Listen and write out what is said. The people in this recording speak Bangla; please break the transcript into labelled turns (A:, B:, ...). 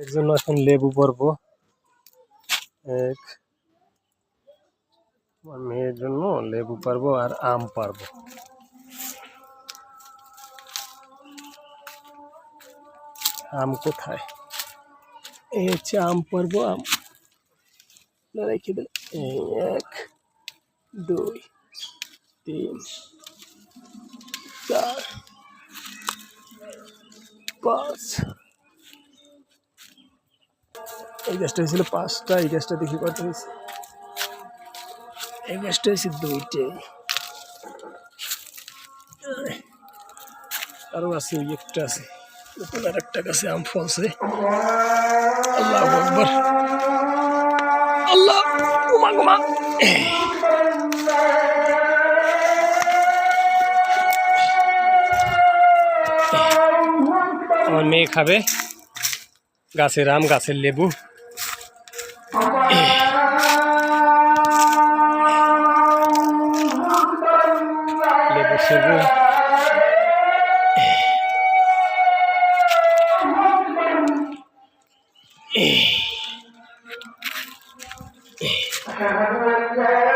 A: এর জন্য এখন লেবু পরবো এক, আমার মেয়ের জন্য লেবু পারব আর আম পারব। আম কোথায়? এই হচ্ছে আম পারব আম। রেখে দিল এক, দুই, তিন, চার, পাঁচ এই গাছটা হয়েছিল পাঁচটা, এই গাছটা দেখি কত হয়েছে। এই গাছটা হয়েছে দুইটাই আরও আছে ওই একটা আছে। নতুন আর একটা গাছে আম ফলছে। আল্লাহ আল্লাহ উমা গুমা আমার মেয়ে খাবে। গাছের আম গাছের লেবু লেবু সেবু আলহামদুলিল্লাহ মাসাল্লাহ